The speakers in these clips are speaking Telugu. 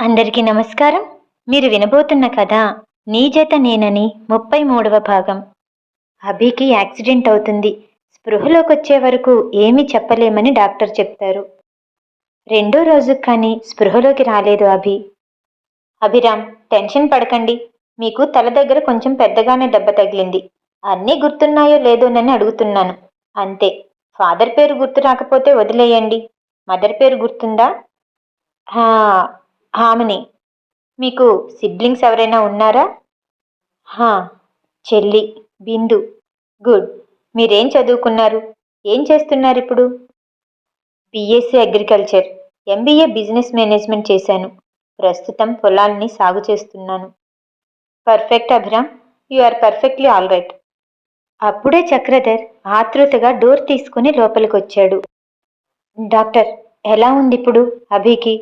అందరికీ నమస్కారం. మీరు వినబోతున్న కథ నీజత నేనని ముప్పై మూడవ భాగం. అభికి యాక్సిడెంట్ అవుతుంది. స్పృహలోకి వచ్చే వరకు ఏమీ చెప్పలేమని డాక్టర్ చెప్తారు. రెండో రోజు కానీ స్పృహలోకి రాలేదు అభి. అభిరామ్ టెన్షన్ పడకండి. మీకు తల దగ్గర కొంచెం పెద్దగానే దెబ్బ తగిలింది. అన్నీ గుర్తున్నాయో లేదోనని అడుగుతున్నాను. అంతే. ఫాదర్ పేరు గుర్తు రాకపోతే వదిలేయండి. మదర్ పేరు గుర్తుందా? హామిని మీకు సిబ్లింగ్స్ ఎవరైనా ఉన్నారా? హా చెల్లి బిందు గుడ్. మీరేం చదువుకున్నారు? ఏం చేస్తున్నారు ఇప్పుడు BSc agriculture. MBA business management చేశాను. ప్రస్తుతం పొలాల్ని సాగు చేస్తున్నాను. Perfect Abhiram you are perfectly all right. అప్పుడే చక్రధర్ ఆతృతగా డోర్ తీసుకుని లోపలికి వచ్చాడు డాక్టర్ ఎలా ఉంది ఇప్పుడు అభికి?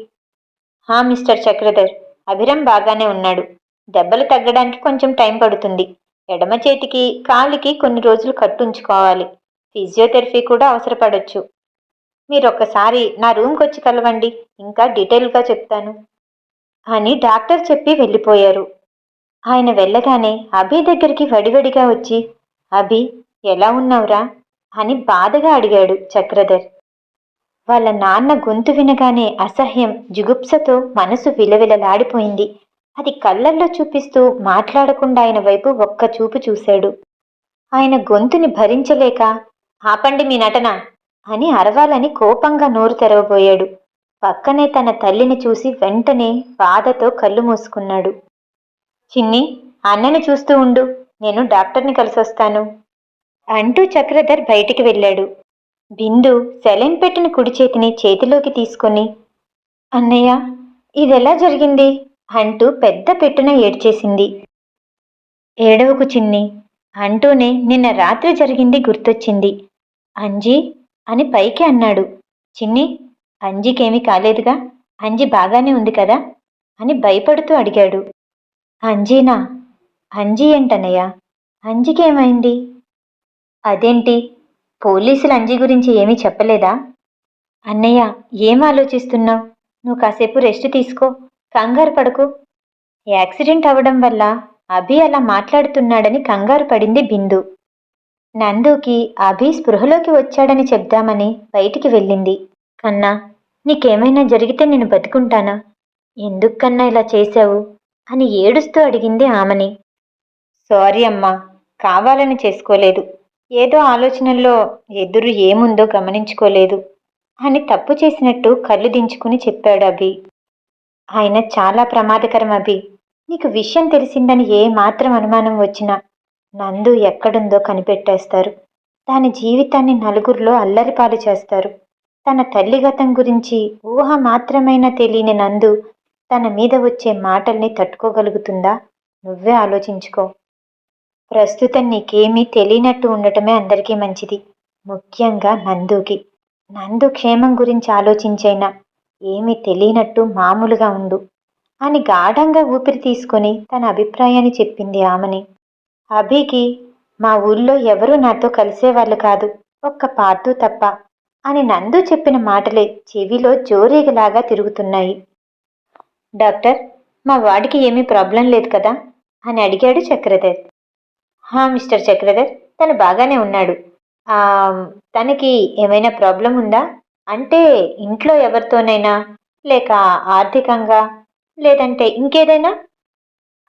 హా మిస్టర్ చక్రధర్. అభిరం బాగానే ఉన్నాడు. దెబ్బలు తగ్గడానికి కొంచెం టైం పడుతుంది. ఎడమ చేతికి కాలికి కొన్ని రోజులు కట్టుంచుకోవాలి ఫిజియోథెరపీ కూడా అవసరపడొచ్చు. మీరు ఒక్కసారి నా రూమ్కి వచ్చి కలవండి. ఇంకా డీటెయిల్గా చెప్తాను. అని డాక్టర్ చెప్పి వెళ్ళిపోయారు. ఆయన వెళ్ళగానే అభి దగ్గరికి వడివడిగా వచ్చి అభి ఎలా ఉన్నావురా? అని బాధగా అడిగాడు చక్రధర్. వాళ్ళ నాన్న గొంతు వినగానే అసహ్యం జుగుప్సతో మనసు విలవిలలాడిపోయింది. అది కళ్ళల్లో చూపిస్తూ మాట్లాడకుండా ఆయన వైపు ఒక్క చూపు చూశాడు. ఆయన గొంతుని భరించలేక ఆపండి మీ నటన అని అరవాలని కోపంగా నోరు తెరవబోయాడు. పక్కనే తన తల్లిని చూసి వెంటనే బాధతో కళ్ళు మూసుకున్నాడు. చిన్ని అన్నని చూస్తూ ఉండు. నేను డాక్టర్ని కలిసొస్తాను అంటూ చక్రధర్ బయటికి వెళ్ళాడు. బిందు సెలైన్ పెట్టిన కుడి చేతిని చేతిలోకి తీసుకొని అన్నయ్య ఇదెలా జరిగింది? అంటూ పెద్ద పెట్టున ఏడ్చేసింది. ఏడవకు చిన్ని అంటూనే నిన్న రాత్రి జరిగింది గుర్తొచ్చింది. అంజీ అని పైకి అన్నాడు. చిన్ని అంజీకేమీ కాలేదుగా? అంజీ బాగానే ఉంది కదా? అని భయపడుతూ అడిగాడు. అంజీనా? అంజీ ఏంటన్నయ్య? అంజీకేమైంది? అదేంటి? పోలీసులు అంజీ గురించి ఏమీ చెప్పలేదా? అన్నయ్య ఏం ఆలోచిస్తున్నావు? నువ్వు కాసేపు రెస్ట్ తీసుకో కంగారు పడకు. యాక్సిడెంట్ అవ్వడం వల్ల అభి అలా మాట్లాడుతున్నాడని కంగారు పడింది బిందు. నందుకి అభి స్పృహలోకి వచ్చాడని చెప్దామని బయటికి వెళ్ళింది. కన్నా నీకేమైనా జరిగితే నేను బతుకుంటానా? ఎందుకు కన్నా ఇలా చేశావు? అని ఏడుస్తూ అడిగింది ఆమెని. సారీ అమ్మా కావాలని చేసుకోలేదు. ఏదో ఆలోచనల్లో ఎదురు ఏముందో గమనించుకోలేదు. అని తప్పు చేసినట్టు కళ్ళు దించుకుని చెప్పాడు అభి. ఆయన చాలా ప్రమాదకరం అభి. నీకు విషయం తెలిసిందని ఏ మాత్రం అనుమానం వచ్చినా నందు ఎక్కడుందో కనిపెట్టేస్తారు. దాని జీవితాన్ని నలుగురిలో అల్లరిపాలు చేస్తారు. తన తల్లి గతం గురించి ఊహ మాత్రమైనా తెలియని నందు తన మీద వచ్చే మాటల్ని తట్టుకోగలుగుతుందా? నువ్వే ఆలోచించుకో. ప్రస్తుతం నీకేమీ తెలియనట్టు ఉండటమే అందరికీ మంచిది. ముఖ్యంగా నందుకి. నందు క్షేమం గురించి ఆలోచించైనా ఏమీ తెలియనట్టు మామూలుగా ఉండు అని గాఢంగా ఊపిరి తీసుకొని తన అభిప్రాయాన్ని చెప్పింది ఆమెని. అభికి మా ఊళ్ళో ఎవరూ నాతో కలిసేవాళ్ళు కాదు ఒక్క పాతు తప్ప అని నందు చెప్పిన మాటలే చెవిలో జోరేగిలాగా తిరుగుతున్నాయి. డాక్టర్ మా వాడికి ఏమీ ప్రాబ్లం లేదు కదా? అని అడిగాడు చక్రధర్. హా మిస్టర్ చక్రధర్ తను బాగానే ఉన్నాడు. తనకి ఏమైనా ప్రాబ్లం ఉందా? అంటే ఇంట్లో ఎవరితోనైనా? లేక ఆర్థికంగా? లేదంటే ఇంకేదైనా?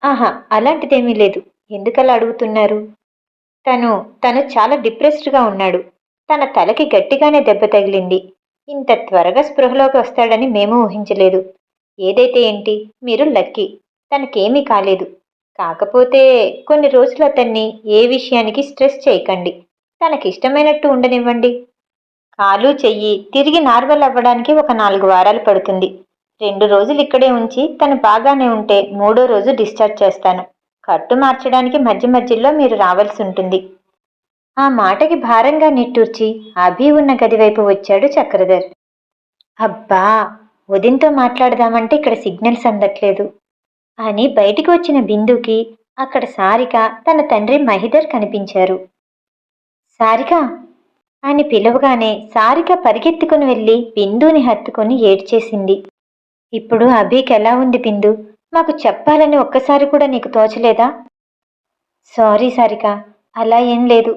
ఆహా అలాంటిదేమీ లేదు. ఎందుకలా అడుగుతున్నారు? తను తను చాలా డిప్రెస్డ్గా ఉన్నాడు. తన తలకి గట్టిగానే దెబ్బ తగిలింది. ఇంత త్వరగా స్పృహలోకి వస్తాడని మేము ఊహించలేదు. ఏదైతే ఏంటి మీరు లక్కీ. తనకేమీ కాలేదు. కాకపోతే కొన్ని రోజులు అతన్ని ఏ విషయానికి స్ట్రెస్ చేయకండి. తనకిష్టమైనట్టు ఉండనివ్వండి. కాలు చెయ్యి తిరిగి నార్మల్ అవ్వడానికి ఒక నాలుగు వారాలు పడుతుంది. రెండు రోజులు ఇక్కడే ఉంచి తను బాగానే ఉంటే మూడో రోజు డిశ్చార్జ్ చేస్తాను. కట్టు మార్చడానికి మధ్య మధ్యలో మీరు రావాల్సి ఉంటుంది. ఆ మాటకి భారంగా నిట్టూర్చి అభి ఉన్న గది వైపు వచ్చాడు చక్రధర్. అబ్బా! ఉదయంతో మాట్లాడదామంటే ఇక్కడ సిగ్నల్స్ అందట్లేదు. అని బయటికి వచ్చిన బిందుకి అక్కడ సారిక తన తండ్రి మహిదర్ కనిపించారు. సారిక! అని పిలవగానే సారిక పరిగెత్తుకుని వెళ్ళి బిందుని హత్తుకొని ఏడ్చేసింది. ఇప్పుడు అభికి ఎలా ఉంది బిందు? మాకు చెప్పాలని ఒక్కసారి కూడా నీకు తోచలేదా? సారీ సారిక అలా ఏం లేదు.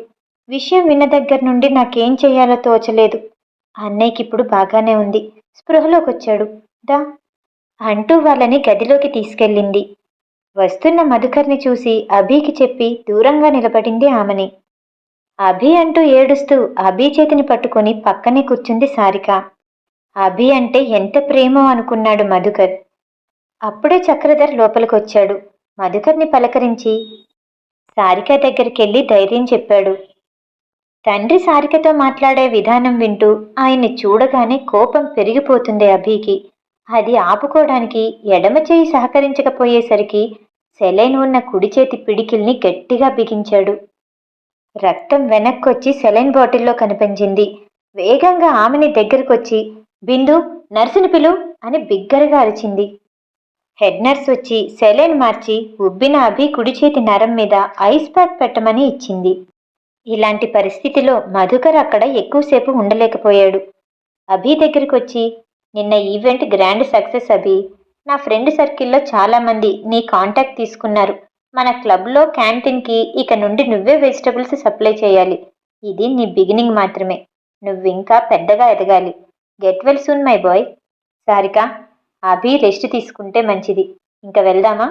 విషయం విన్న దగ్గర నుండి నాకేం చేయాలో తోచలేదు. అన్నయ్యకి ఇప్పుడు బాగానే ఉంది. స్పృహలోకి వచ్చాడు దా అంటూ వాళ్ళని గదిలోకి తీసుకెళ్ళింది. వస్తున్న మధుకర్ని చూసి అభికి చెప్పి దూరంగా నిలబడింది ఆమెని. అభి అంటూ ఏడుస్తూ అభి చేతిని పట్టుకొని పక్కనే కూర్చుంది సారిక. అభి అంటే ఎంత ప్రేమో అనుకున్నాడు మధుకర్. అప్పుడే చక్రధర్ లోపలికొచ్చాడు. మధుకర్ని పలకరించి సారిక దగ్గరికెళ్ళి ధైర్యం చెప్పాడు. తండ్రి సారికతో మాట్లాడే విధానం వింటూ ఆయన్ని చూడగానే కోపం పెరిగిపోతుంది అభికి. అది ఆపుకోవడానికి ఎడమ చేయి సహకరించకపోయేసరికి సెలైన్ ఉన్న కుడి చేతి పిడికిల్ని గట్టిగా బిగించాడు. రక్తం వెనక్కొచ్చి సెలైన్ బాటిల్లో కనిపించింది. వేగంగా ఆమెని దగ్గరకొచ్చి బిందు నర్సుని పిలు అని బిగ్గరగా అరిచింది. హెడ్ నర్స్ వచ్చి సెలైన్ మార్చి ఉబ్బిన అభి కుడి చేతి నరం మీద ఐస్ ప్యాక్ పెట్టమని ఇచ్చింది. ఇలాంటి పరిస్థితిలో మధుకర్ అక్కడ ఎక్కువసేపు ఉండలేకపోయాడు. అభి దగ్గరికి వచ్చి నిన్న ఈవెంట్ గ్రాండ్ సక్సెస్ అభి. నా ఫ్రెండ్ సర్కిల్లో చాలామంది నీ కాంటాక్ట్ తీసుకున్నారు. మన క్లబ్లో క్యాంటీన్కి ఇక నుండి నువ్వే వెజిటబుల్స్ సప్లై చేయాలి. ఇది నీ బిగినింగ్ మాత్రమే. నువ్వింకా పెద్దగా ఎదగాలి. Get well soon my boy. Sarika Abhi rest తీసుకుంటే మంచిది. ఇంకా వెళ్దామా?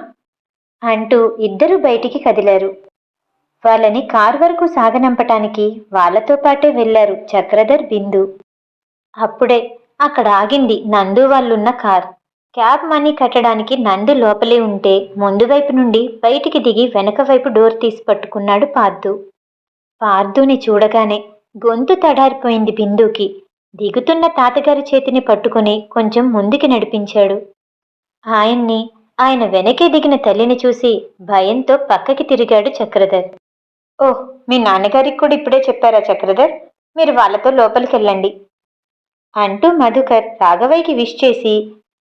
అంటూ ఇద్దరు బయటికి కదిలారు. వాళ్ళని కార్ వరకు సాగనంపటానికి వాళ్ళతో పాటే వెళ్ళారు చక్రధర్ బిందు. అప్పుడే అక్కడ ఆగింది నందు వాళ్ళున్న కార్. క్యాబ్ మనీ కట్టడానికి నందు లోపలే ఉంటే ముందు వైపు నుండి బయటికి దిగి వెనక వైపు డోర్ తీసి పట్టుకున్నాడు పార్దు. పార్దుని చూడగానే గొంతు తడారిపోయింది బిందుకి. దిగుతున్న తాతగారి చేతిని పట్టుకుని కొంచెం ముందుకి నడిపించాడు. ఆయన్ని ఆయన వెనకే దిగిన తల్లిని చూసి భయంతో పక్కకి తిరిగాడు చక్రధర్. ఓహ్ మీ నాన్నగారికి కూడా ఇప్పుడే చెప్పారా చక్రధర్? మీరు వాళ్ళతో లోపలికి వెళ్ళండి అంటూ మధుకర్ రాఘవయ్యకి విష్ చేసి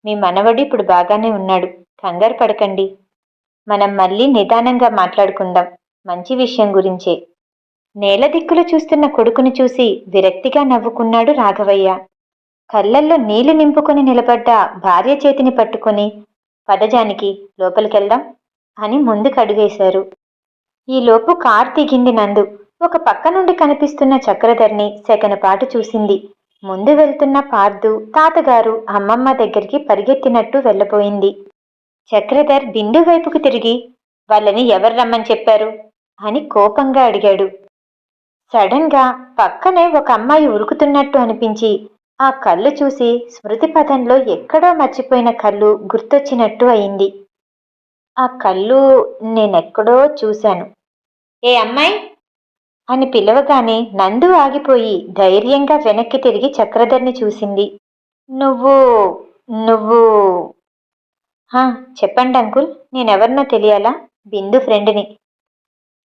మీ మనవడు ఇప్పుడు బాగానే ఉన్నాడు కంగారు పడకండి. మనం మళ్ళీ నిదానంగా మాట్లాడుకుందాం మంచి విషయం గురించే. నేల దిక్కులు చూస్తున్న కొడుకును చూసి విరక్తిగా నవ్వుకున్నాడు రాఘవయ్య. కళ్ళల్లో నీళ్ళు నింపుకొని నిలబడ్డ భార్య చేతిని పట్టుకొని పదజానికి లోపలికెళ్దాం అని ముందుకు అడుగేశారు. ఈలోపు కార్ దిగింది నందు. ఒక పక్క నుండి కనిపిస్తున్న చక్రధర్ని సెకనపాటు చూసింది. ముందు వెళ్తున్న పార్దు తాతగారు అమ్మమ్మ దగ్గరికి పరిగెత్తినట్టు వెళ్ళబోయింది. చక్రధర్ బిందు వైపుకు తిరిగి వాళ్ళని ఎవరు రమ్మని చెప్పారు? అని కోపంగా అడిగాడు. సడన్గా పక్కనే ఒక అమ్మాయి ఉరుకుతున్నట్టు అనిపించి ఆ కళ్ళు చూసి స్మృతి పథంలో ఎక్కడో మర్చిపోయిన కళ్ళు గుర్తొచ్చినట్టు అయింది. ఆ కళ్ళు నేనెక్కడో చూశాను. ఏ అమ్మాయి అని పిలవగానే నందు ఆగిపోయి ధైర్యంగా వెనక్కి తిరిగి చక్రధర్ని చూసింది. నువ్వు నువ్వు. చెప్పండి అంకుల్ నేనెవరినో తెలియాలా? బిందు ఫ్రెండ్ని.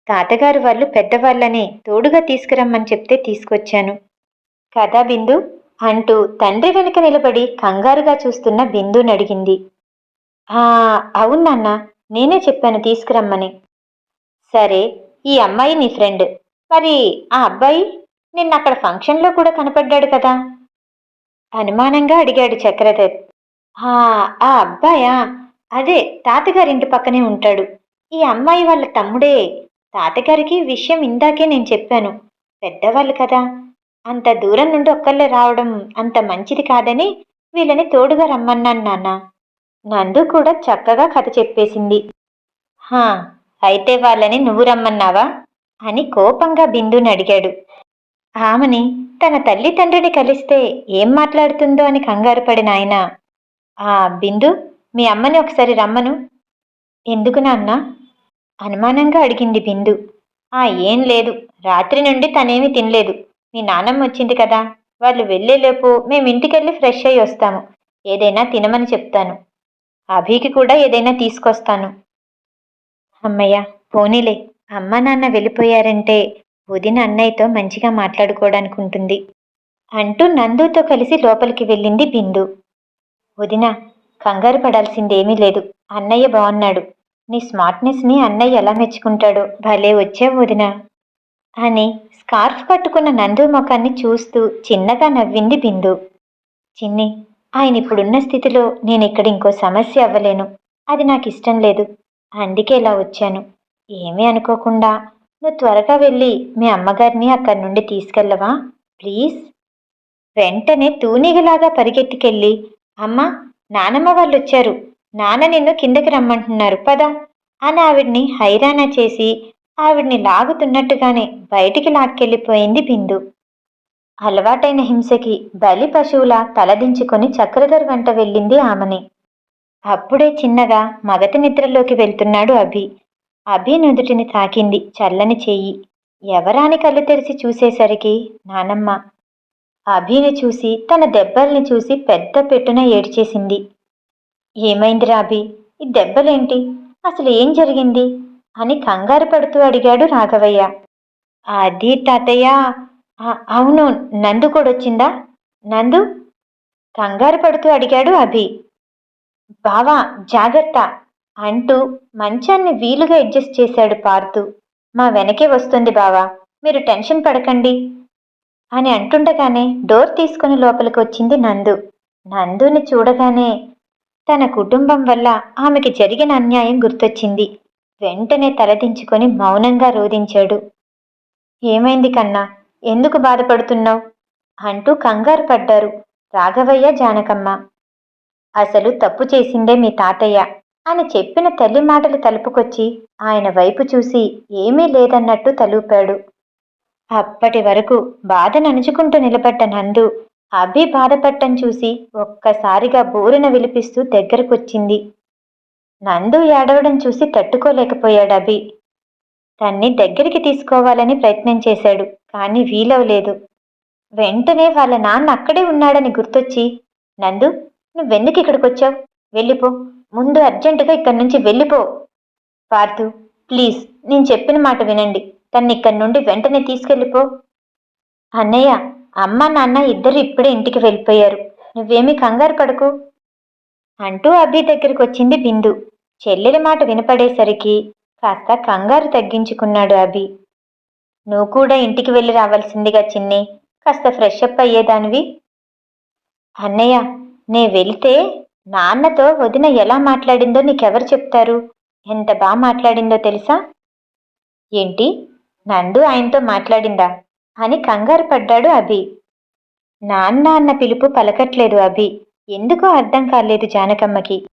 తాతగారు వాళ్ళు పెద్దవాళ్ళని తోడుగా తీసుకురమ్మని చెప్తే తీసుకొచ్చాను. కదా బిందు? అంటూ తండ్రి వెనుక నిలబడి కంగారుగా చూస్తున్న బిందుని అడిగింది. అవునన్నా అవును నేనే చెప్పాను తీసుకురమ్మని. సరే ఈ అమ్మాయి నీ ఫ్రెండ్. మరి ఆ అబ్బాయి నిన్న అక్కడ ఫంక్షన్లో కూడా కనపడ్డాడు కదా? అనుమానంగా అడిగాడు చక్రధర్. "ఆ, అబ్బాయా? అదే తాతగారింటి పక్కనే ఉంటాడు. ఈ అమ్మాయి వాళ్ళ తమ్ముడే. తాతగారికి విషయం ఇందాకే నేను చెప్పాను. పెద్దవాళ్ళు కదా. అంత దూరం నుండి ఒక్కళ్ళే రావడం అంత మంచిది కాదని వీళ్ళని తోడుగా రమ్మన్నాను నాన్న. నందు కూడా చక్కగా కథ చెప్పేసింది. హా అయితే వాళ్ళని నువ్వు రమ్మన్నావా? అని కోపంగా బిందుని అడిగాడు. ఆమెని తన తల్లి తండ్రిని కలిస్తే ఏం మాట్లాడుతుందో అని కంగారు పడిన ఆయన ఆ బిందు మీ అమ్మని ఒకసారి రమ్మను. ఎందుకు నాన్న? అనుమానంగా అడిగింది బిందు. ఆ ఏం లేదు. రాత్రి నుండి తనేమీ తినలేదు. మీ నాన్నమ్మ వచ్చింది కదా. వాళ్ళు వెళ్ళేలోపు మేము ఇంటికెళ్ళి ఫ్రెష్ అయ్యి వస్తాము. ఏదైనా తినమని చెప్తాను. అభికి కూడా ఏదైనా తీసుకొస్తాను. అమ్మయ్య పోనీలే. అమ్మ నాన్న వెళ్ళిపోయారంటే వదిన అన్నయ్యతో మంచిగా మాట్లాడుకోవడానికి ఉంటుంది అంటూ నందుతో కలిసి లోపలికి వెళ్ళింది బిందు. వదిన కంగారు పడాల్సిందేమీ లేదు. అన్నయ్య బాగున్నాడు నీ స్మార్ట్నెస్ని అన్నయ్య ఎలా మెచ్చుకుంటాడో భలే వచ్చావు వదిన. అని స్కార్ఫ్ కట్టుకున్న నందు ముఖాన్ని చూస్తూ చిన్నగా నవ్వింది బిందు. చిన్ని ఆయన ఇప్పుడున్న స్థితిలో నేను ఇక్కడ ఇంకో సమస్య అవ్వలేను. అది నాకు ఇష్టం లేదు. అందుకే ఇలా వచ్చాను. ఏమీ అనుకోకుండా. నువ్వు త్వరగా వెళ్ళి మీ అమ్మగారిని అక్కడి నుండి తీసుకెళ్ళవా? ప్లీజ్. వెంటనే తూనిగలాగా పరిగెత్తికెళ్ళి అమ్మ నానమ్మ వాళ్ళు వచ్చారు నాన్న నిన్ను కిందకి రమ్మంటున్నారు పదా. అని ఆవిడ్ని హైరానా చేసి ఆవిడ్ని లాగుతున్నట్టుగానే బయటికి లాక్కెళ్ళిపోయింది బిందు. అలవాటైన హింసకి బలి పశువులా తలదించుకొని చక్రధర్ వెంట వెళ్ళింది ఆమెని. అప్పుడే చిన్నగా మగతి నిద్రలోకి వెళ్తున్నాడు అభి. అభి నుదుటిని తాకింది చల్లని చెయ్యి. ఎవరాని కళ్ళు తెరిచి చూసేసరికి నానమ్మ అభిని చూసి తన దెబ్బల్ని చూసి పెద్ద పెట్టున ఏడ్చేసింది. ఏమైందిరా అభి? ఈ దెబ్బలేంటి? అసలు ఏం జరిగింది? అని కంగారు పడుతూ అడిగాడు రాఘవయ్య. అది తాతయ్య అవును నందు కూడా వచ్చిందా నందు? కంగారు పడుతూ అడిగాడు అభి. బావా జాగ్రత్త. అంటూ మంచాన్ని వీలుగా అడ్జస్ట్ చేశాడు పార్థు మా వెనకే వస్తుంది బావా మీరు టెన్షన్ పడకండి అని అంటుండగానే డోర్ తీసుకుని లోపలికి వచ్చింది నందు. నందుని చూడగానే తన కుటుంబం వల్ల ఆమెకి జరిగిన అన్యాయం గుర్తొచ్చింది. వెంటనే తలదించుకొని మౌనంగా రోధించాడు. ఏమైంది కన్నా ఎందుకు బాధపడుతున్నావు? అంటూ కంగారు పడ్డారు రాఘవయ్య జానకమ్మ. అసలు తప్పు చేసిందే మీ తాతయ్య. అని చెప్పిన తల్లి మాటలు తలుపుకొచ్చి ఆయన వైపు చూసి ఏమీ లేదన్నట్టు తలూపాడు. అప్పటి వరకు బాధ ననుచుకుంటూ నిలబడ్డ నందు అభి బాధపట్టం చూసి ఒక్కసారిగా బోరున విలిపిస్తూ దగ్గరకొచ్చింది. నందు ఏడవడం చూసి తట్టుకోలేకపోయాడు అభి. తన్ని దగ్గరికి తీసుకోవాలని ప్రయత్నం చేశాడు కానీ వీలవలేదు వెంటనే వాళ్ళ నాన్న అక్కడే ఉన్నాడని గుర్తొచ్చి నందు నువ్వెందుకు ఇక్కడికి వచ్చావు వెళ్ళిపో. ముందు అర్జెంటుగా ఇక్కడి నుంచి వెళ్ళిపో. పార్థు ప్లీజ్ నేను చెప్పిన మాట వినండి. తన్ని ఇక్కడి నుండి వెంటనే తీసుకెళ్ళిపో. అన్నయ్య అమ్మ నాన్న ఇద్దరు ఇప్పుడే ఇంటికి వెళ్ళిపోయారు. నువ్వేమీ కంగారు పడకు. అంటూ అభి దగ్గరికి వచ్చింది బిందు. చెల్లెలి మాట వినపడేసరికి కాస్త కంగారు తగ్గించుకున్నాడు అభి. నువ్వు కూడా ఇంటికి వెళ్ళి రావాల్సిందిగా చిన్ని. కాస్త ఫ్రెష్ అప్ అయ్యేదానివి. అన్నయ్య నే వెళితే నాన్నతో వదిన ఎలా మాట్లాడిందో నీకెవరు చెప్తారు? ఎంత బాగా మాట్లాడిందో తెలుసా? ఏంటి? నందు ఆయనతో మాట్లాడిందా? అని కంగారు పడ్డాడు అభి. నాన్న అన్న పిలుపు పలకట్లేదు అభి. ఎందుకో అర్థం కాలేదు జానకమ్మకి.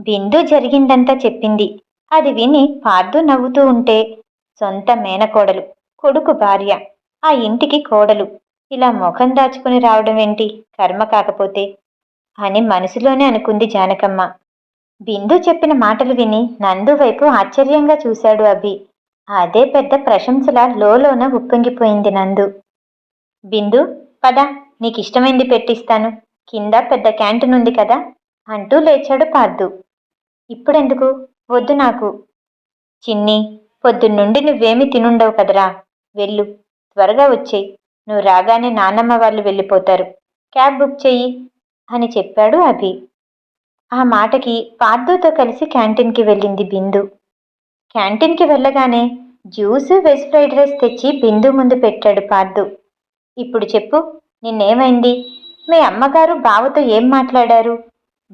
బిందు జరిగిందంతా చెప్పింది. అది విని పార్దు నవ్వుతూ ఉంటే సొంత మేనకోడలు కొడుకు భార్య ఆ ఇంటికి కోడలు. ఇలా ముఖం దాచుకుని రావడం ఏంటి? కర్మ కాకపోతే అని మనసులోనే అనుకుంది జానకమ్మ. బిందు చెప్పిన మాటలు విని నందు వైపు ఆశ్చర్యంగా చూశాడు అభి. అదే పెద్ద ప్రశంసల లోలోన ఉప్పొంగిపోయింది నందు. బిందు పద నీకు ఇష్టమైంది పెట్టిస్తాను. కింద పెద్ద క్యాంటీన్ ఉంది కదా అంటూ లేచాడు పార్దు. ఇప్పుడెందుకు? వద్దు నాకు. చిన్ని పొద్దున్నుండి నువ్వేమీ తినుండవు కదరా. వెళ్ళు త్వరగా వచ్చేయి. నువ్వు రాగానే నాన్నమ్మ వాళ్ళు వెళ్ళిపోతారు. క్యాబ్ బుక్ చెయ్యి. అని చెప్పాడు అభి. ఆ మాటకి పార్థోతో కలిసి క్యాంటీన్కి వెళ్ళింది బిందు. క్యాంటీన్కి వెళ్ళగానే జ్యూస్ వెజ్ ఫ్రైడ్ రైస్ తెచ్చి బిందు ముందు పెట్టాడు పార్థు. ఇప్పుడు చెప్పు నిన్నేమైంది? మీ అమ్మగారు బావతో ఏం మాట్లాడారు?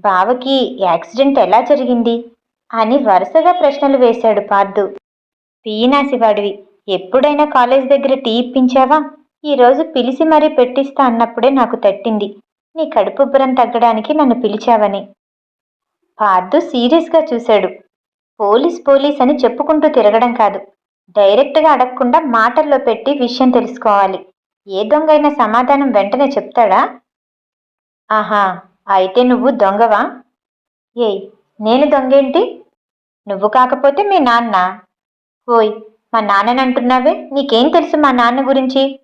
బావకి యాక్సిడెంట్ ఎలా జరిగింది? అని వరుసగా ప్రశ్నలు వేశాడు పార్థు. పీనాసివాడివి ఎప్పుడైనా కాలేజ్ దగ్గర టీ ఇప్పించావా? ఈరోజు పిలిచి మరీ పెట్టిస్తా అన్నప్పుడే నాకు తట్టింది. నీ కడుపుబ్బరం తగ్గడానికి నన్ను పిలిచావని. పార్థు సీరియస్గా చూశాడు. పోలీస్ పోలీస్ అని చెప్పుకుంటూ తిరగడం కాదు. డైరెక్ట్గా అడగకుండా మాటల్లో పెట్టి విషయం తెలుసుకోవాలి. ఏ దొంగైనా సమాధానం వెంటనే చెప్తాడా? ఆహా అయితే నువ్వు దొంగవా? ఏయ్ నేను దొంగేంటి? నువ్వు కాకపోతే మీ నాన్న. ఓయ్ మా నాన్నని అంటున్నావే? నీకేం తెలుసు మా నాన్న గురించి?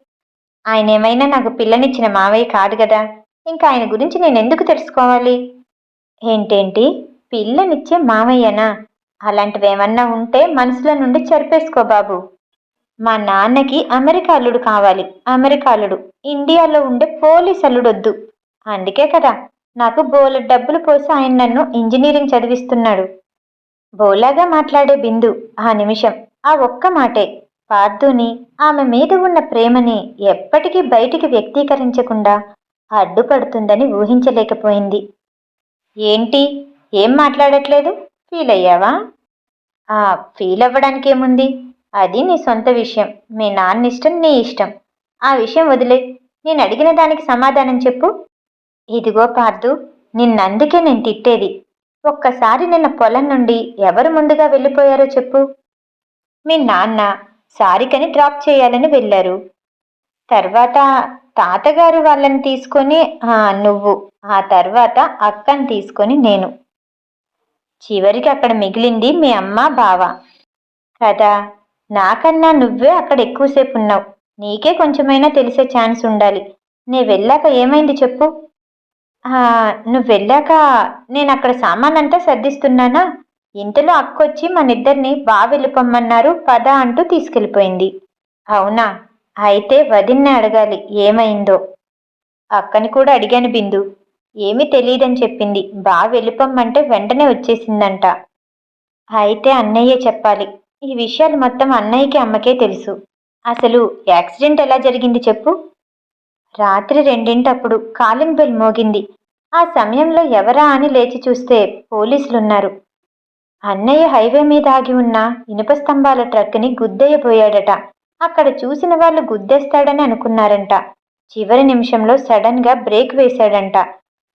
ఆయన ఏమైనా నాకు పిల్లనిచ్చిన మావయ్య కాదు కదా. ఇంకా ఆయన గురించి నేను ఎందుకు తెలుసుకోవాలి? ఏంటేంటి? పిల్లనిచ్చే మావయ్యనా అలాంటివేమన్నా ఉంటే మనసులో నుండి చెరిపేసుకో బాబు. మా నాన్నకి అమెరికా అల్లుడు కావాలి. అమెరికా అల్లుడు. ఇండియాలో ఉండే పోలీస్ అల్లుడు వద్దు అందుకే కదా నాకు బోల డబ్బులు పోసి ఆయన నన్ను ఇంజనీరింగ్ చదివిస్తున్నాడు. బోలాగా మాట్లాడే బిందు ఆ నిమిషం. ఆ ఒక్క మాటే. పార్థుని ఆమె మీద ఉన్న ప్రేమని ఎప్పటికీ బయటికి వ్యక్తీకరించకుండా అడ్డుపడుతుందని ఊహించలేకపోయింది. ఏంటి? ఏం మాట్లాడట్లేదు? ఫీల్ అయ్యావా ఆ ఫీల్ అవ్వడానికి ఏముంది అది నీ సొంత విషయం. మీ నాన్న ఇష్టం నీ ఇష్టం. ఆ విషయం వదిలే. నేను అడిగిన దానికి సమాధానం చెప్పు. ఇదిగో పార్దు నిన్నందుకే నేను తిట్టేది. ఒక్కసారి నిన్న పొలం నుండి ఎవరు ముందుగా వెళ్ళిపోయారో చెప్పు. మీ నాన్న సారికని డ్రాప్ చేయాలని వెళ్ళారు. తర్వాత తాతగారు వాళ్ళని తీసుకొని నువ్వు ఆ తర్వాత అక్కని తీసుకొని నేను. చివరికి అక్కడ మిగిలింది మీ అమ్మ బావ. కదా నాకన్నా నువ్వే అక్కడ ఎక్కువసేపు ఉన్నావు. నీకే కొంచెమైనా తెలిసే ఛాన్స్ ఉండాలి. నే వెళ్ళాక ఏమైంది చెప్పు. నువ్వు వెళ్ళాక నేను అక్కడ సామానంతా సర్దిస్తున్నానా? ఇంతలో అక్కొచ్చి మనిద్దరిని బాగా వెళ్ళిపోమ్మన్నారు. పద అంటూ తీసుకెళ్ళిపోయింది. అవునా? అయితే వదిన్ని అడగాలి ఏమైందో. అక్కని కూడా అడిగాను బిందు. ఏమీ తెలియదని చెప్పింది. బాగా వెళ్ళిపోమ్మంటే వెంటనే వచ్చేసిందంట. అయితే అన్నయ్యే చెప్పాలి. ఈ విషయాలు మొత్తం అన్నయ్యకి అమ్మకే తెలుసు. అసలు యాక్సిడెంట్ ఎలా జరిగింది చెప్పు? రాత్రి రెండింటప్పుడు కాలింగ్ బెల్ మోగింది. ఆ సమయంలో ఎవరా అని లేచి చూస్తే పోలీసులున్నారు. అన్నయ్య హైవే మీద ఆగి ఉన్న ఇనుప స్తంభాల ట్రక్ని గుద్దయ్యబోయాడట. అక్కడ చూసిన వాళ్ళు గుద్దేస్తాడని అనుకున్నారంట. చివరి నిమిషంలో సడన్గా బ్రేక్ వేశాడంట.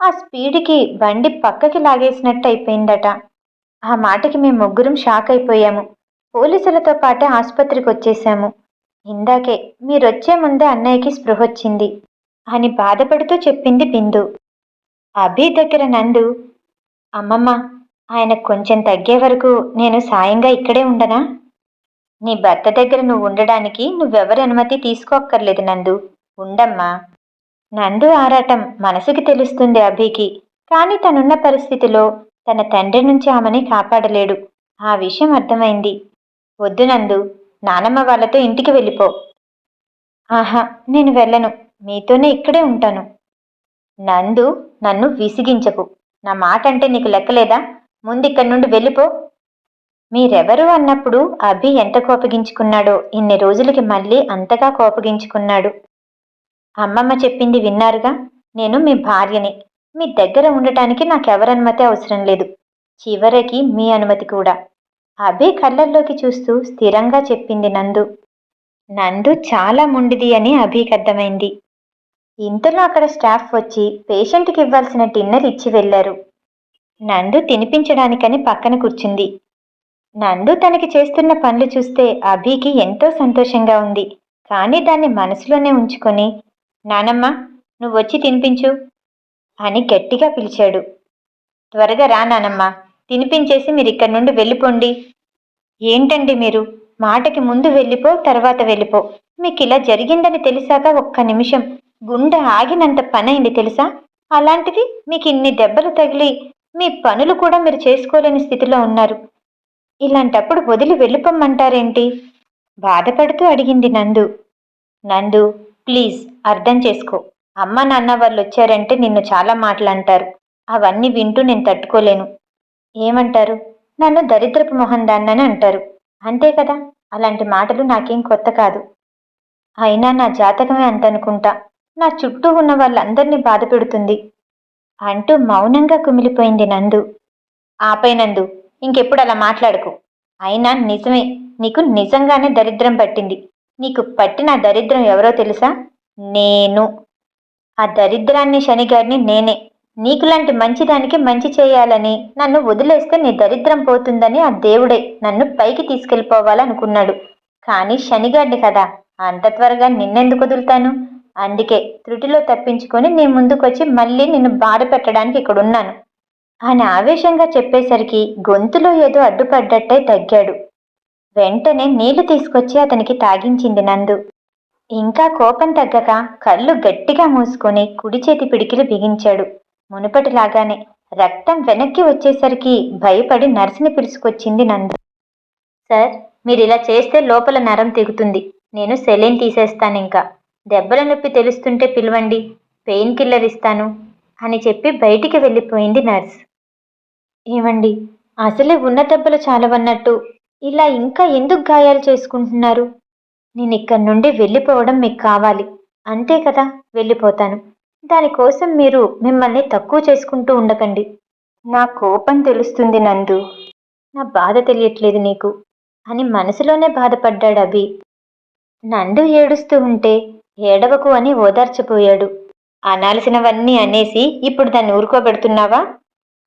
ఆ స్పీడ్కి బండి పక్కకి లాగేసినట్టు అయిపోయిందట ఆ మాటకి మేము ముగ్గురం షాక్ అయిపోయాము. పోలీసులతో పాటే ఆసుపత్రికి వచ్చేసాము. ఇందాకే మీరొచ్చే ముందే అన్నయ్యకి స్పృహ వచ్చింది అని బాధపడుతూ చెప్పింది బిందు. అభి దగ్గర నందు అమ్మమ్మ ఆయన కొంచెం తగ్గే వరకు నేను సాయంగా ఇక్కడే ఉండనా? నీ భర్త దగ్గర నువ్వు ఉండడానికి నువ్వెవరి అనుమతి తీసుకోక్కర్లేదు నందు. ఉండమ్మా. నందు ఆరాటం మనసుకి తెలుస్తుంది అభికి. కానీ తనున్న పరిస్థితిలో తన తండ్రి నుంచి ఆమెని కాపాడలేడు. ఆ విషయం అర్థమైంది. వద్దు నందు. నానమ్మ వాళ్ళతో ఇంటికి వెళ్ళిపో. ఆహా నేను వెళ్ళను. మీతోనే ఇక్కడే ఉంటాను. నందు నన్ను విసిగించకు. నా మాట అంటే నీకు లెక్కలేదా? ముందు ఇక్కడి నుండి వెళ్ళిపో. మీరెవరు అన్నప్పుడు అభి ఎంత కోపగించుకున్నాడో ఇన్ని రోజులకి మళ్ళీ అంతగా కోపగించుకున్నాడు. అమ్మమ్మ చెప్పింది విన్నారుగా? నేను మీ భార్యని. మీ దగ్గర ఉండటానికి నాకెవరనుమతి అవసరం లేదు. చివరికి మీ అనుమతి కూడా. అభి కళ్ళల్లోకి చూస్తూ స్థిరంగా చెప్పింది నందు. నందు చాలా ముండిది అని అభికి అర్థమైంది. ఇంతలో అక్కడ స్టాఫ్ వచ్చి పేషెంట్కి ఇవ్వాల్సిన డిన్నర్ ఇచ్చి వెళ్ళారు నందు తినిపించడానికని పక్కన కూర్చుంది. నందు తనకి చేస్తున్న పనులు చూస్తే అభికి ఎంతో సంతోషంగా ఉంది. కానీ దాన్ని మనసులోనే ఉంచుకొని నానమ్మ నువ్వు వచ్చి తినిపించు అని గట్టిగా పిలిచాడు. త్వరగా రా నానమ్మ తినిపించేసి మీరు ఇక్కడి నుండి వెళ్ళిపోండి. ఏంటండి మీరు? మాటకి ముందు వెళ్ళిపో తర్వాత వెళ్ళిపో. మీకు ఇలా జరిగిందని తెలిసాక ఒక్క నిమిషం గుండె ఆగినంత పనైంది తెలుసా? అలాంటిది మీకు ఇన్ని దెబ్బలు తగిలి మీ పనులు కూడా మీరు చేసుకోలేని స్థితిలో ఉన్నారు. ఇలాంటప్పుడు వదిలి వెళ్ళిపోమ్మంటారేంటి? బాధపడుతూ అడిగింది నందు. నందు ప్లీజ్ అర్థం చేసుకో. అమ్మ నాన్న వాళ్ళు వచ్చారంటే నిన్ను చాలా మాటలు అంటారు అవన్నీ వింటూ నేను తట్టుకోలేను. ఏమంటారు? నన్ను దరిద్రపు మొహం దాన్నని అంటారు. అంతే కదా? అలాంటి మాటలు నాకేం కొత్త కాదు. అయినా నా జాతకమే అంతనుకుంటా. నా చుట్టూ ఉన్న వాళ్ళందరినీ బాధ పెడుతుంది. అంటూ మౌనంగా కుమిలిపోయింది నందు. ఆపై నందు ఇంకెప్పుడు అలా మాట్లాడకు. అయినా నిజమే నీకు నిజంగానే దరిద్రం పట్టింది. నీకు పట్టిన దరిద్రం ఎవరో తెలుసా? నేను. ఆ దరిద్రాన్ని శనిగారిని నేనే. నీకులాంటి మంచిదానికి మంచి చేయాలని నన్ను వదిలేస్తే నీ దరిద్రం పోతుందని ఆ దేవుడే నన్ను పైకి తీసుకెళ్ళిపోవాలనుకున్నాడు. కానీ శనిగాడిని కదా అంత త్వరగా నిన్నెందుకు వదులుతాను? అందుకే త్రుటిలో తప్పించుకొని నీ ముందుకొచ్చి మళ్ళీ నిన్ను బాధ పెట్టడానికి ఇక్కడున్నాను. ఆయన ఆవేశంగా చెప్పేసరికి గొంతులో ఏదో అడ్డుపడ్డట్టే తగ్గాడు. వెంటనే నీళ్ళు తీసుకొచ్చి అతనికి తాగించింది నందు. ఇంకా కోపం తగ్గక కళ్ళు గట్టిగా మూసుకొని కుడి చేతి పిడికిలు బిగించాడు. మునుపటిలాగానే రక్తం వెనక్కి వచ్చేసరికి భయపడి నర్సుని పిలుచుకొచ్చింది నందు. సార్ మీరు ఇలా చేస్తే లోపల నరం తెగుతుంది. నేను సెలైన్ తీసేస్తాను ఇంకా దెబ్బల నొప్పి తెలుస్తుంటే పిలవండి. పెయిన్ కిల్లర్ ఇస్తాను అని చెప్పి బయటికి వెళ్ళిపోయింది నర్స్. ఏమండి అసలే ఉన్న దెబ్బలు చాలవన్నట్టు. ఇలా ఇంకా ఎందుకు గాయాలు చేసుకుంటున్నారు? నేను ఇక్కడి నుండి వెళ్ళిపోవడం మీకు కావాలి. అంతే కదా వెళ్ళిపోతాను. దానికోసం మీరు మిమ్మల్ని తక్కువ చేసుకుంటూ ఉండకండి. నా కోపం తెలుస్తుంది నందు. నా బాధ తెలియట్లేదు నీకు. అని మనసులోనే బాధపడ్డాడు అభి. నందు ఏడుస్తూ ఉంటే ఏడవకు అని ఓదార్చపోయాడు. అనాల్సినవన్నీ అనేసి ఇప్పుడు దాన్ని ఊరుకోబెడుతున్నావా?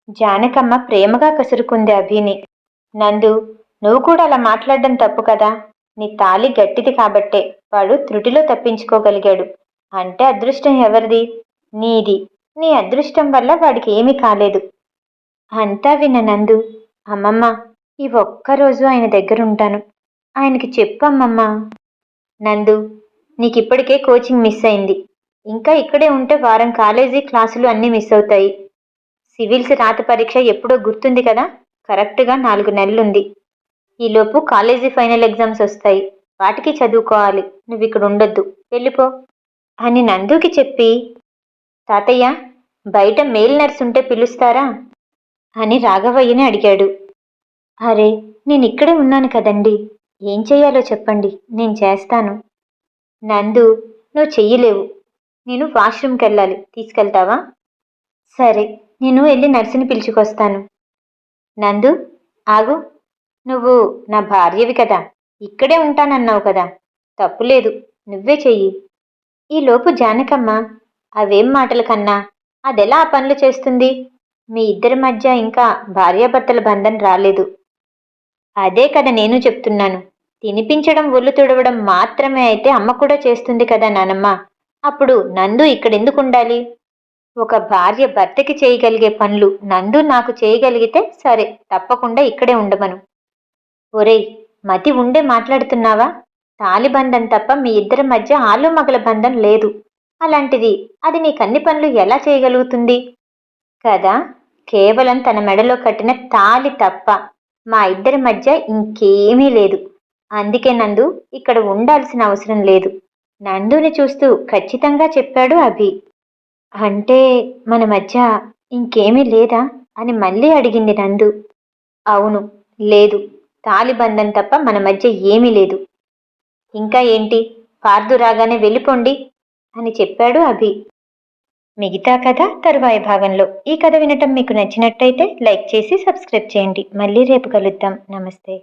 జానకమ్మ ప్రేమగా కసురుకుంది అభిని. నందు నువ్వు కూడా అలా మాట్లాడడం తప్పు కదా? నీ తాలి గట్టిది కాబట్టే వాడు త్రుటిలో తప్పించుకోగలిగాడు. అంటే అదృష్టం ఎవరిది? నీది. నీ అదృష్టం వల్ల వాడికి ఏమీ కాలేదు. అంతా విన్న నందు అమ్మమ్మ ఈ ఒక్కరోజు ఆయన దగ్గర ఉంటాను ఆయనకి చెప్పు అమ్మమ్మ. నందు నీకు ఇప్పటికే కోచింగ్ మిస్ అయింది. ఇంకా ఇక్కడే ఉంటే వారం కాలేజీ క్లాసులు అన్నీ మిస్ అవుతాయి. సివిల్స్ రాత పరీక్ష ఎప్పుడో గుర్తుంది కదా? కరెక్ట్గా నాలుగు నెలలుంది. ఈలోపు కాలేజీ ఫైనల్ ఎగ్జామ్స్ వస్తాయి. వాటికి చదువుకోవాలి. నువ్వు ఇక్కడ ఉండొద్దు. వెళ్ళిపో. అని నందుకి చెప్పి తాతయ్య బయట మేల్ నర్స్ ఉంటే పిలుస్తారా? అని రాఘవయ్యని అడిగాడు. అరే నేను ఇక్కడే ఉన్నాను కదండి. ఏం చేయాలో చెప్పండి. నేను చేస్తాను. నందు నువ్వు చెయ్యలేవు. నేను వాష్రూమ్కి వెళ్ళాలి తీసుకెళ్తావా? సరే. నేను వెళ్ళి నర్సుని పిలుచుకొస్తాను. నందు ఆగు. నువ్వు నా భార్యవి కదా. ఇక్కడే ఉంటానన్నావు కదా. తప్పులేదు నువ్వే చెయ్యి. ఈలోపు జానకమ్మ అవేం మాటలు కన్నా అదెలా ఆ పనులు చేస్తుంది? మీ ఇద్దరి మధ్య ఇంకా భార్యాభర్తల బంధం రాలేదు. అదే కదా నేను చెప్తున్నాను. తినిపించడం ఒళ్ళు తుడవడం మాత్రమే అయితే అమ్మ కూడా చేస్తుంది కదా నానమ్మ. అప్పుడు నందు ఇక్కడెందుకు ఉండాలి? ఒక భార్య భర్తకి చేయగలిగే పనులు నందు నాకు చేయగలిగితే సరే తప్పకుండా ఇక్కడే ఉండమను. ఒరేయ్ మతి ఉండే మాట్లాడుతున్నావా? తాలిబంధం తప్ప మీ ఇద్దరి మధ్య ఆలు మగల బంధం లేదు. అలాంటిది అది నీకు అన్ని పనులు ఎలా చేయగలుగుతుంది? కదా కేవలం తన మెడలో కట్టిన తాలి తప్ప మా ఇద్దరి మధ్య ఇంకేమీ లేదు. అందుకే నందు ఇక్కడ ఉండాల్సిన అవసరం లేదు. నందుని చూస్తూ ఖచ్చితంగా చెప్పాడు అభి. అంటే మన మధ్య ఇంకేమీ లేదా? అని మళ్ళీ అడిగింది నందు. అవును లేదు. తాలిబంధం తప్ప మన మధ్య ఏమీ లేదు. ఇంకా ఏంటి? పార్దు రాగానే వెళ్ళిపోండి అని చెప్పాడు అభి. మిగతా కథ తరువాయి భాగంలో. ఈ కథ వినటం మీకు నచ్చినట్టయితే లైక్ చేసి సబ్స్క్రైబ్ చేయండి. మళ్ళీ రేపు కలుద్దాం. నమస్తే.